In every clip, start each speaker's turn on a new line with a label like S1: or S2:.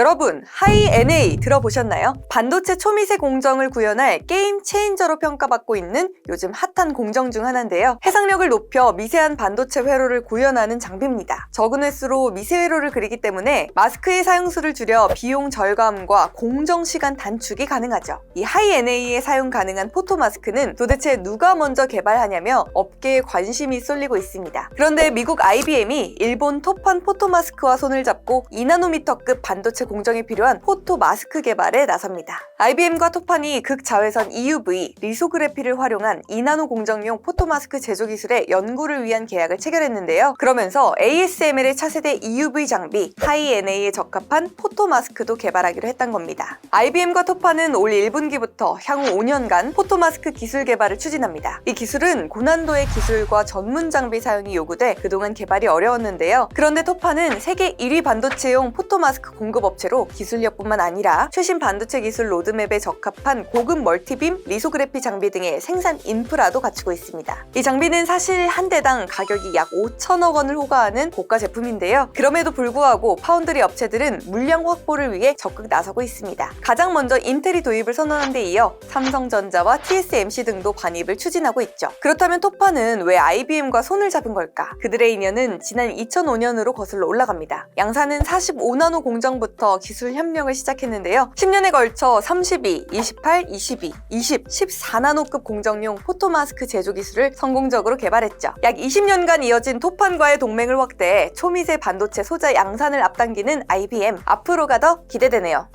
S1: 여러분, 하이 NA 들어보셨나요? 반도체 초미세 공정을 구현할 게임 체인저로 평가받고 있는 요즘 핫한 공정 중 하나인데요. 해상력을 높여 미세한 반도체 회로를 구현하는 장비입니다. 적은 횟수로 미세 회로를 그리기 때문에 마스크의 사용수를 줄여 비용 절감과 공정 시간 단축이 가능하죠. 이 하이 NA에 사용 가능한 포토 마스크는 도대체 누가 먼저 개발하냐며 업계에 관심이 쏠리고 있습니다. 그런데 미국 IBM이 일본 토판 포토 마스크와 손을 잡고 2나노미터급 반도체 공정이 필요한 포토 마스크 개발에 나섭니다. IBM과 토판이 극자외선 EUV 리소그래피를 활용한 2나노 공정용 포토 마스크 제조 기술의 연구를 위한 계약을 체결했는데요. 그러면서 ASML의 차세대 EUV 장비 하이 NA에 적합한 포토 마스크도 개발하기로 했던 겁니다. IBM과 토판은 올 1분기부터 향후 5년간 포토 마스크 기술 개발을 추진합니다. 이 기술은 고난도의 기술과 전문 장비 사용이 요구돼 그동안 개발이 어려웠는데요. 그런데 토판은 세계 1위 반도체용 포토 마스크 공급 업체 로 기술력뿐만 아니라 최신 반도체 기술 로드맵에 적합한 고급 멀티빔 리소그래피 장비 등의 생산 인프라도 갖추고 있습니다. 이 장비는 사실 한 대당 가격이 약 5천억 원을 호가하는 고가 제품인데요. 그럼에도 불구하고 파운드리 업체들은 물량 확보를 위해 적극 나서고 있습니다. 가장 먼저 인텔이 도입을 선언한 데 이어 삼성전자와 TSMC 등도 반입을 추진하고 있죠. 그렇다면 토파는 왜 IBM과 손을 잡은 걸까? 그들의 인연은 지난 2005년으로 거슬러 올라갑니다. 양사는 45나노 공정부터 기술 협력을 시작했는데요. 10년에 걸쳐 32, 28, 22, 20, 14나노급 공정용 포토마스크 제조 기술을 성공적으로 개발했죠. 약 20년간 이어진 토판과의 동맹을 확대해 초미세 반도체 소자 양산을 앞당기는 IBM 앞으로가 더 기대되네요.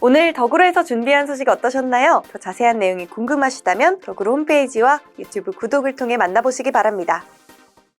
S1: 오늘 덕으로에서 준비한 소식 어떠셨나요? 더 자세한 내용이 궁금하시다면 덕으로 홈페이지와 유튜브 구독을 통해 만나보시기 바랍니다.